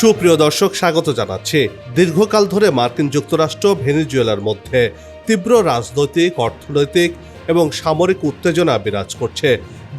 সুপ্রিয় দর্শক, স্বাগত জানাচ্ছি। দীর্ঘকাল ধরে মার্কিন যুক্তরাষ্ট্র ভেনিজুয়েলার মধ্যে তীব্র রাজনৈতিক, অর্থনৈতিক এবং সামরিক উত্তেজনা বিরাজ করছে,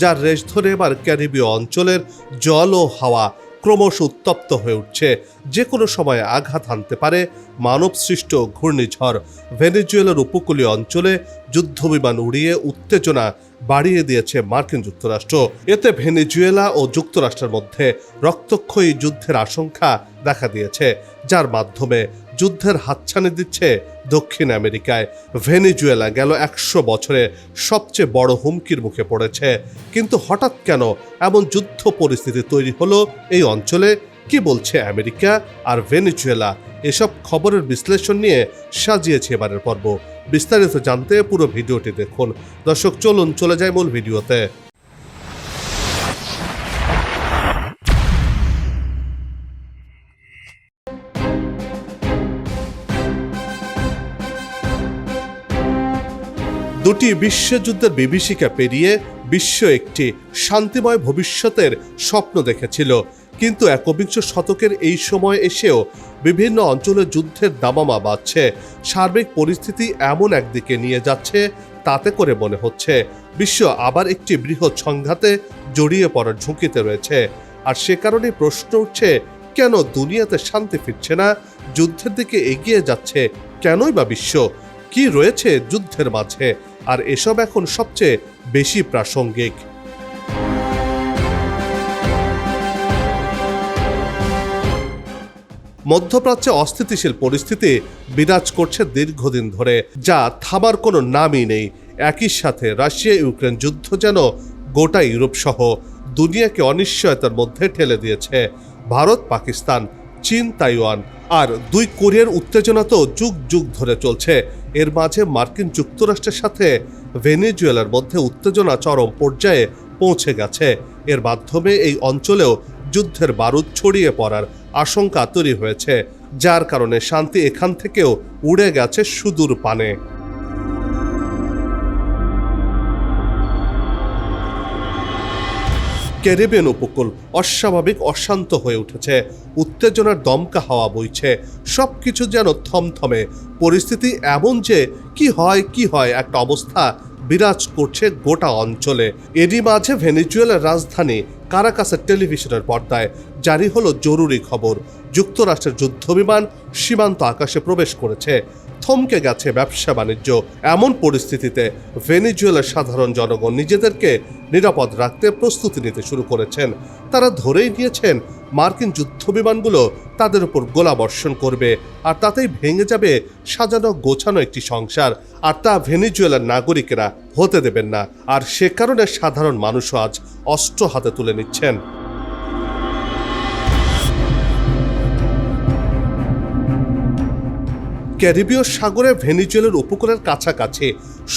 যার রেশ ধরে এবার ক্যারিবীয় অঞ্চলের জল ও হাওয়া ক্রমশ উত্তপ্ত হয়ে উঠছে। যে কোনো সময় আঘাত হানতে পারে মানবসৃষ্ট ঘূর্ণিঝড়। ভেনেজুয়েলার উপকূলীয় অঞ্চলে যুদ্ধবিমান উড়িয়ে উত্তেজনা বাড়িয়ে দিয়েছে মার্কিন যুক্তরাষ্ট্র। এতে ভেনেজুয়েলা ও যুক্তরাষ্ট্রের মধ্যে রক্তক্ষয়ী যুদ্ধের আশঙ্কা দেখা দিয়েছে, যার মাধ্যমে যুদ্ধের হাতছানি দিচ্ছে দক্ষিণ আমেরিকায়। ভেনেজুয়েলা গেল একশো বছরে সবচেয়ে বড় হুমকির মুখে পড়েছে। কিন্তু হঠাৎ কেন এমন যুদ্ধ পরিস্থিতি তৈরি হলো এই অঞ্চলে? কি বলছে আমেরিকা আর ভেনেজুয়েলা? এসব খবরের বিশ্লেষণ নিয়ে সাজিয়েছে এবারের পর্ব। বিস্তারিত জানতে পুরো ভিডিওটি দেখুন। দর্শক, চলুন, চলে যায় মূল ভিডিওতে। দুটি বিশ্বযুদ্ধের বিভীষিকা পেরিয়ে বিশ্ব একটি শান্তিময় ভবিষ্যতের স্বপ্ন দেখেছিল। কিন্তু একবিংশ শতকের এই সময় এসেও বিভিন্ন অঞ্চলে যুদ্ধের দামামা বাড়ছে। সার্বিক পরিস্থিতি এমন একদিকে নিয়ে যাচ্ছে, তাতে করে মনে হচ্ছে, বিশ্ব আবার একটি বৃহৎ সংঘাতে জড়িয়ে পড়ার ঝুঁকিতে রয়েছে। আর সে কারণে প্রশ্ন উঠছে, কেন দুনিয়াতে শান্তি ফিরছে না? যুদ্ধের দিকে এগিয়ে যাচ্ছে কেনই বা বিশ্ব? কি রয়েছে যুদ্ধের মাঝে? আর এসব এখন সবচেয়ে বেশি প্রাসঙ্গিক। মধ্যপ্রাচ্যে অস্থিতিশীল পরিস্থিতি বিরাজ করছে দীর্ঘদিন ধরে, যা থামার কোনো নামই নেই। একই সাথে রাশিয়া ইউক্রেন যুদ্ধ যেন গোটা ইউরোপ সহ দুনিয়াকে অনিশ্চয়তার মধ্যে ঠেলে দিয়েছে। ভারত, পাকিস্তান, চীন, তাইওয়ান আর দুই কোরিয়ার উত্তেজনা তো যুগ যুগ ধরে চলছে। এর মাঝে মার্কিন যুক্তরাষ্ট্রের সাথে ভেনেজুয়েলার মধ্যে উত্তেজনা চরম পর্যায়ে পৌঁছে গেছে। এর মাধ্যমে এই অঞ্চলেও যুদ্ধের বারুদ ছড়িয়ে পড়ার আশঙ্কা তৈরি হয়েছে, যার কারণে শান্তি এখান থেকেও উড়ে গেছে সুদূর পানে। ক্যারিবিয়ান উপকূল অস্বাভাবিক অশান্ত হয়ে উঠেছে, উত্তেজনার দমকা হাওয়া বইছে, সবকিছু যেন থমথমে, পরিস্থিতি এমন যে কি হয় কি হয় একটা অবস্থা বিরাজ করছে গোটা অঞ্চলে। এরই মাঝে ভেনেজুয়েলার রাজধানী কারাকাসের টেলিভিশনের পর্দায় জারি হলো জরুরি খবর। যুক্তরাষ্ট্রের যুদ্ধবিমান সীমান্ত আকাশে প্রবেশ করেছে। থমকে গেছে ব্যবসা বাণিজ্য। এমন পরিস্থিতিতে ভেনেজুয়েলার সাধারণ জনগণ নিজেদেরকে নিরাপদ রাখতে প্রস্তুতি নিতে শুরু করেছেন। তারা ধরেই নিয়েছেন, মার্কিন যুদ্ধবিমানগুলো তাদের উপর গোলাবর্ষণ করবে আর তাতেই ভেঙে যাবে সাজানো গোছানো একটি সংসার। আর তা ভেনিজুয়েলার নাগরিকেরা হতে দেবেন না। আর সে কারণে সাধারণ মানুষও আজ অস্ত্র হাতে তুলে নিচ্ছেন। ক্যারিবীয় সাগরে ভেনিজুয়েলের উপকূলের কাছাকাছি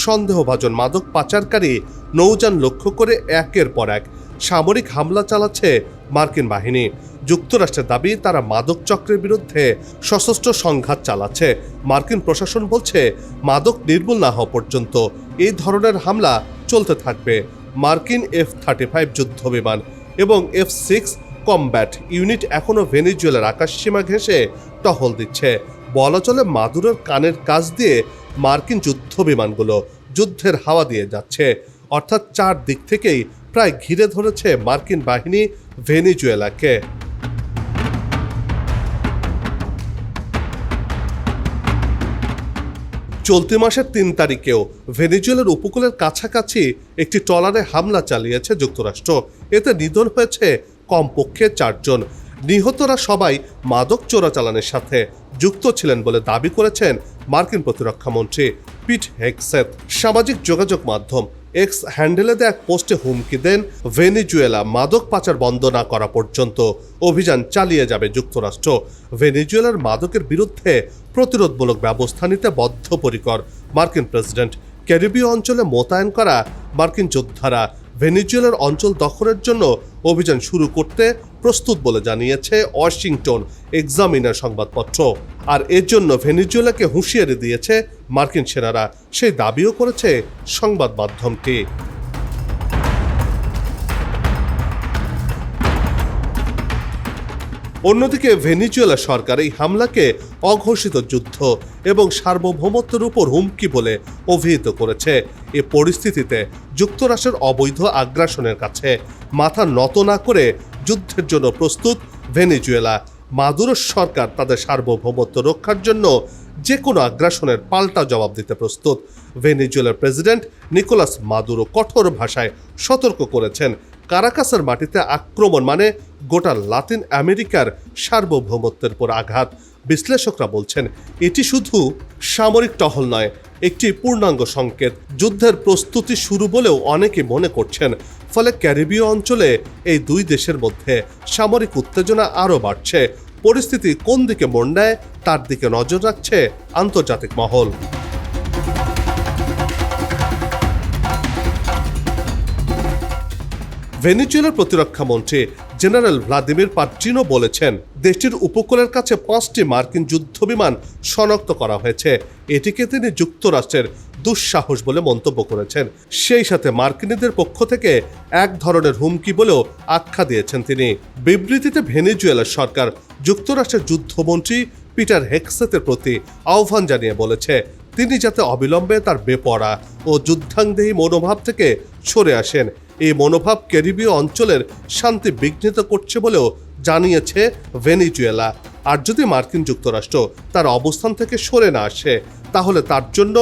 সন্দেহভাজন মাদক পাচারকারী নৌযান লক্ষ্য করে একের পর এক সামরিক হামলা চালাচ্ছে মার্কিন বাহিনী। যুক্তরাষ্ট্রের দাবি, তারা মাদক চক্রের বিরুদ্ধে সশস্ত্র সংঘাত চালাচ্ছে। মার্কিন প্রশাসন বলছে, মাদক নির্মূল না হওয়া পর্যন্ত এই ধরনের হামলা চলতে থাকবে। মার্কিন এফ থার্টি ফাইভ যুদ্ধ বিমান এবং এফ সিক্স কমব্যাট ইউনিট এখনও ভেনিজুয়েলার আকাশসীমা ঘেঁষে টহল দিচ্ছে। বলা চলে মাদুরের কানের কাজ দিয়ে মার্কিন যুদ্ধ বিমানগুলো যুদ্ধের হাওয়া দিয়ে যাচ্ছে। অর্থাৎ চার দিক থেকেই প্রায় ঘিরে ধরেছে মার্কিন বাহিনী ভেনিজুয়েলাকে। চলতি মাসের তিন তারিখেও ভেনিজুয়েলার উপকূলের কাছাকাছি একটি ট্রলারে হামলা চালিয়েছে যুক্তরাষ্ট্র। এতে নিধন হয়েছে কমপক্ষে চারজন। নিহতরা সবাই মাদক চোরাচালানের সাথে যুক্ত ছিলেন বলে দাবি করেছেন মার্কিন প্রতিরক্ষামন্ত্রী পিট হেক্সেত সামাজিক যোগাযোগ মাধ্যম এক্স হ্যান্ডেলে এক পোস্টে হুমকি দেন, ভেনিজুয়েলা মাদক পাচার বন্ধ না করা পর্যন্ত অভিযান চালিয়ে যাবে যুক্তরাষ্ট্র। ভেনিজুয়েলার মাদকের বিরুদ্ধে প্রতিরোধমূলক ব্যবস্থা নিতে বদ্ধপরিকর মার্কিন প্রেসিডেন্ট। ক্যারিবীয় অঞ্চলে মোতায়েন করা মার্কিন যোদ্ধারা ভেনিজুয়েলার অঞ্চল দখলের জন্য অভিযান শুরু করতে প্রস্তুত বলে জানিয়েছে ওয়াশিংটন এক্সামিনার সংবাদপত্র। আর এর জন্য ভেনিজুয়েলাকে হুঁশিয়ারি দিয়েছে মার্কিন সেনারা। সেই দাবিও করেছে সংবাদ মাধ্যমটি অন্যদিকে ভেনিজুয়েলা সরকার এই হামলাকে অঘোষিত যুদ্ধ এবং সার্বভৌমত্বের উপর হুমকি বলে অভিহিত করেছে। এ পরিস্থিতিতে যুক্তরাষ্ট্রের অবৈধ আগ্রাসনের কাছে মাথা নত না করে যুদ্ধের জন্য প্রস্তুত ভেনিজুয়েলা। মাদুরো সরকার তাদের সার্বভৌমত্ব রক্ষার জন্য যে কোনো আগ্রাসনের পাল্টা জবাব দিতে প্রস্তুত। ভেনিজুয়েলার প্রেসিডেন্ট নিকোলাস মাদুরো কঠোর ভাষায় সতর্ক করেছেন কারাকাসের মাটিতে আক্রমণ মানে গোটা লাতিন আমেরিকার সার্বভৌমত্বের উপর আঘাত। বিশ্লেষকরা বলছেন, এটি শুধু সামরিক টহল নয়, একটি পূর্ণাঙ্গ সংকেত। যুদ্ধের প্রস্তুতি শুরু বলেও অনেকে মনে করছেন, ফলে ক্যারিবীয় অঞ্চলে এই দুই দেশের মধ্যে সামরিক উত্তেজনা আরও বাড়ছে। পরিস্থিতি কোন দিকে মন নেয় তার দিকে নজর রাখছে আন্তর্জাতিক মহল। ভেনিজুয়েলার প্রতিরক্ষা মন্ত্রী জেনারেল ভ্লাদিমির পাট্রিনো বলেছেন, দেশটির উপকূলের কাছে পাঁচটি মার্কিন যুদ্ধবিমান শনাক্ত করা হয়েছে। এটিকে তিনি যুক্তরাষ্ট্রের দুঃসাহস বলে মন্তব্য করেছেন। সেই সাথে মার্কিনীদের পক্ষ থেকে এক ধরনের হুমকি বলেও আখ্যা দিয়েছেন তিনি। বিবৃতিতে ভেনিজুয়েলার সরকার যুক্তরাষ্ট্রের যুদ্ধমন্ত্রী পিটার হেক্সেতের প্রতি আহ্বান জানিয়ে বলেছে, তিনি যাতে অবিলম্বে তার বেপরা ও যুদ্ধাংদেহী মনোভাব থেকে সরে আসেন। এই মনোভাব ক্যারিবীয় অঞ্চলের শান্তি বিঘ্নিত করছে বলেও জানিয়েছে ভেনিজুয়েলা। আর যদি মার্কিন যুক্তরাষ্ট্র তার অবস্থান থেকে সরে না আসে, তাহলে তার জন্য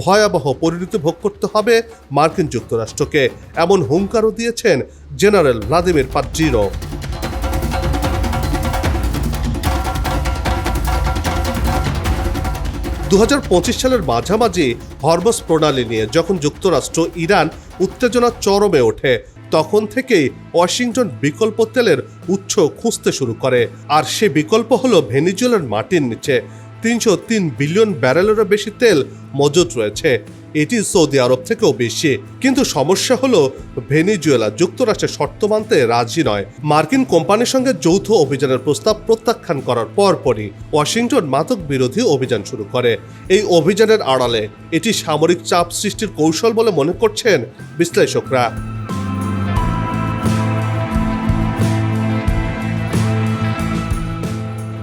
ভয়াবহ পরিণতি ভোগ করতে হবে মার্কিন যুক্তরাষ্ট্রকে, এমন হুঙ্কারও দিয়েছেন জেনারেল ভ্লাদিমির পাদ্রিনো দু সালের মাঝামাঝি হরমস প্রণালী নিয়ে যখন যুক্তরাষ্ট্র, ইরান উত্তেজনা চরমে ওঠে, তখন থেকেই ওয়াশিংটন বিকল্প তেলের উৎস খুঁজতে শুরু করে। আর সে বিকল্প হল ভেনিজুয়েলার মাটির নিচে। তিনশো তিন বিলিয়ন ব্যারেলেরও বেশি তেল মজুত রয়েছে। এটি সৌদি আরব থেকেও বেশি। কিন্তু সমস্যা হলো, ভেনিজুয়েলা যুক্তরাষ্ট্রের শর্ত মানতে রাজি নয়। মার্কিন কোম্পানির সঙ্গে যৌথ অভিযানের প্রস্তাব প্রত্যাখ্যান করার পরপরই ওয়াশিংটন মাদক বিরোধী অভিযান শুরু করে। এই অভিযানের আড়ালে এটি সামরিক চাপ সৃষ্টির কৌশল বলে মনে করছেন বিশ্লেষকরা।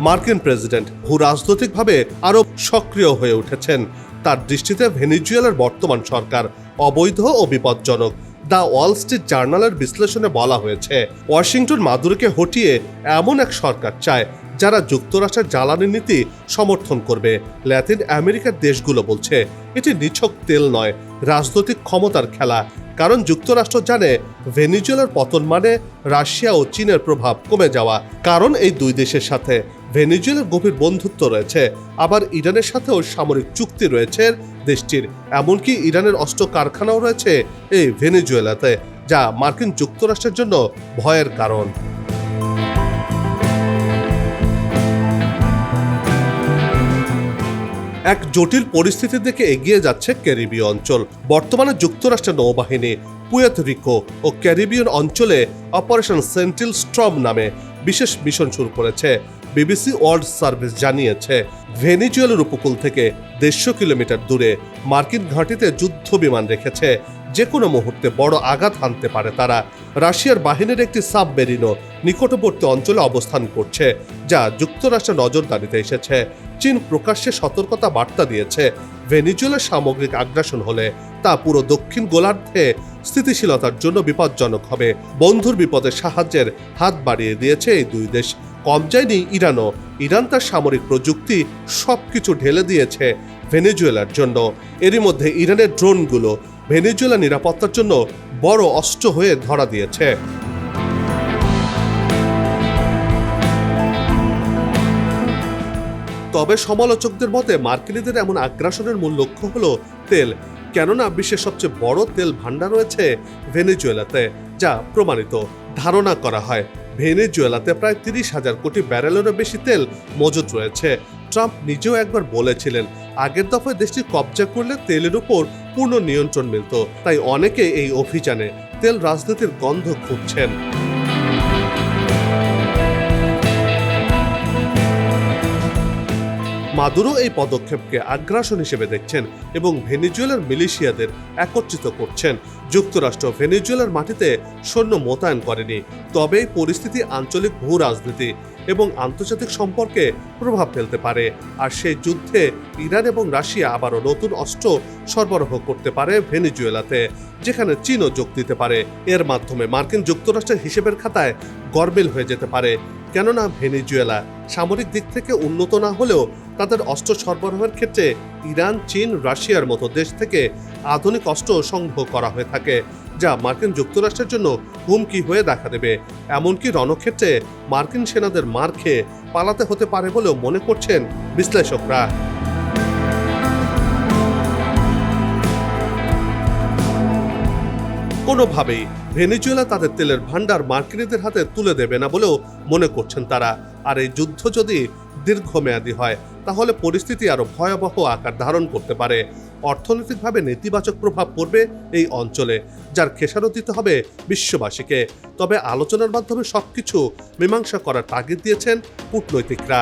মার্কিন প্রেসিডেন্ট ভূ রাজনৈতিকভাবে আরও সক্রিয় হয়ে উঠেছেন। তার দৃষ্টিতে ভেনিজুয়েলার বর্তমান সরকার অবৈধ ও বিপজ্জনক। দ্য ওয়াল স্ট্রিট জার্নালের বিশ্লেষণে বলা হয়েছে, ওয়াশিংটন মাদুরোকে হটিয়ে এমন এক সরকার চায় যারা যুক্তরাষ্ট্রের জ্বালানি নীতি সমর্থন করবে। ল্যাতিন আমেরিকার দেশগুলো বলছে, এটি নিছক তেল নয়, রাজনৈতিক ক্ষমতার খেলা। কারণ যুক্তরাষ্ট্র জানে ভেনিজুয়েলার পতন মানে রাশিয়া ও চীনের প্রভাব কমে যাওয়া। কারণ এই দুই দেশের সাথে ভেনিজুয়েলার গভীর বন্ধুত্ব রয়েছে। আবার ইরানের সাথেও সামরিক চুক্তি রয়েছে দেশটির। এমনকি ইরানের অস্ত্র কারখানাও রয়েছে এই ভেনিজুয়েলাতে, যা মার্কিন যুক্তরাষ্ট্রের জন্য ভয়ের কারণ। এক জটিল পরিস্থিতির দিকে এগিয়ে যাচ্ছে ক্যারিবীয় অঞ্চল। বর্তমানে যুক্তরাষ্ট্রের নৌবাহিনী পুয়েত রিকো ও ক্যারিবিয়ান অঞ্চলে অপারেশন সেন্ট্রিল স্ট্রম নামে বিশেষ মিশন শুরু করেছে। বিবিসি ওয়ার্ল্ড সার্ভিস জানিয়েছে, ভেনিজুয়েলের উপকূল থেকে দেড়শো কিলোমিটার দূরে মার্কিন ঘাঁটিতে যুদ্ধ বিমান রেখেছে। যে কোনো মুহূর্তে বড় আঘাত হানতে পারে তারা। রাশিয়ার বাহিনীর একটি সাবমেরিনও নিকটবর্তী অঞ্চলে অবস্থান করছে, যা যুক্তরাষ্ট্রের নজরদারিতে এসেছে। চীন প্রকাশ্যে সতর্কতা বার্তা দিয়েছে, ভেনিজুয়েলার সামগ্রিক আগ্রাসন হলে তা পুরো দক্ষিণ গোলার্ধে স্থিতিশীলতার জন্য বিপজ্জনক হবে। বন্ধুর বিপদে সাহায্যের হাত বাড়িয়ে দিয়েছে এই দুই দেশ। কম যায়নি ইরানও। ইরান তার সামরিক প্রযুক্তি সবকিছু ঢেলে দিয়েছে ভেনেজুয়েলার জন্য। এরই মধ্যে ইরানের ড্রোনগুলো ভেনেজুয়েলা নিরাপত্তার জন্য বড় অস্ত্র হয়ে ধরা দিয়েছে। তবে সমালোচকদের মতে মার্কিনীদের এমন আগ্রাসনের মূল লক্ষ্য হলো তেল। কেননা বিশ্বের সবচেয়ে বড় তেল ভান্ডার রয়েছে ভেনেজুয়েলাতে, যা প্রমাণিত, ধারণা করা হয়। ভেনেজুয়েলাতে প্রায় তিরিশ হাজার কোটি ব্যারেলেরও বেশি তেল মজুত রয়েছে। ট্রাম্প নিজেও একবার বলেছিলেন, আগের দফায় দেশটি কবজা করলে তেলের উপর পূর্ণ নিয়ন্ত্রণ মিলত। তাই অনেকে এই অভিযানে তেল রাজনীতির গন্ধ খুঁজছেন। মাদুরো এই পদক্ষেপকে আগ্রাসন হিসেবে দেখছেন এবং ভেনিজুয়েলার মিলিশিয়াদের একত্রিত করছেন। যুক্তরাষ্ট্র ভেনিজুয়েলার মাটিতে সৈন্য মোতায়েন করেনি, তবে এই পরিস্থিতি আঞ্চলিক ভূ রাজনীতি এবং আন্তর্জাতিক সম্পর্কে প্রভাব ফেলতে পারে। আর সেই যুদ্ধে ইরান এবং রাশিয়া আবারও নতুন অস্ত্র সরবরাহ করতে পারে ভেনিজুয়েলাতে, যেখানে চীনও যোগ দিতে পারে। এর মাধ্যমে মার্কিন যুক্তরাষ্ট্রের হিসেবের খাতায় গরমিল হয়ে যেতে পারে। কেননা ভেনিজুয়েলা সামরিক দিক থেকে উন্নত না হলেও তাদের অস্ত্র সরবরাহের ক্ষেত্রে ইরান, চীন, রাশিয়ার মতো দেশ থেকে আধুনিক অস্ত্র সংগ্রহ করা হয়ে থাকে, যা মার্কিন যুক্তরাষ্ট্রের জন্য হুমকি হয়ে দেখা দেবে। এমনকি রণক্ষেত্রে মার্কিন সেনাদের মার খেয়ে পালাতে হতে পারে বলেও মনে করছেন বিশ্লেষকরা। কোনোভাবেই ভেনেজুয়েলা তাদের তেলের ভান্ডার মার্কিনীদের হাতে তুলে দেবে না বলেও মনে করছেন তারা। আর এই যুদ্ধ যদি দীর্ঘমেয়াদী হয়, তাহলে পরিস্থিতি আরও ভয়াবহ আকার ধারণ করতে পারে। অর্থনৈতিকভাবে নেতিবাচক প্রভাব পড়বে এই অঞ্চলে, যার খেসারত দিতে হবে বিশ্ববাসীকে। তবে আলোচনার মাধ্যমে সবকিছু মীমাংসা করার তাগিদ দিয়েছেন কূটনৈতিকরা।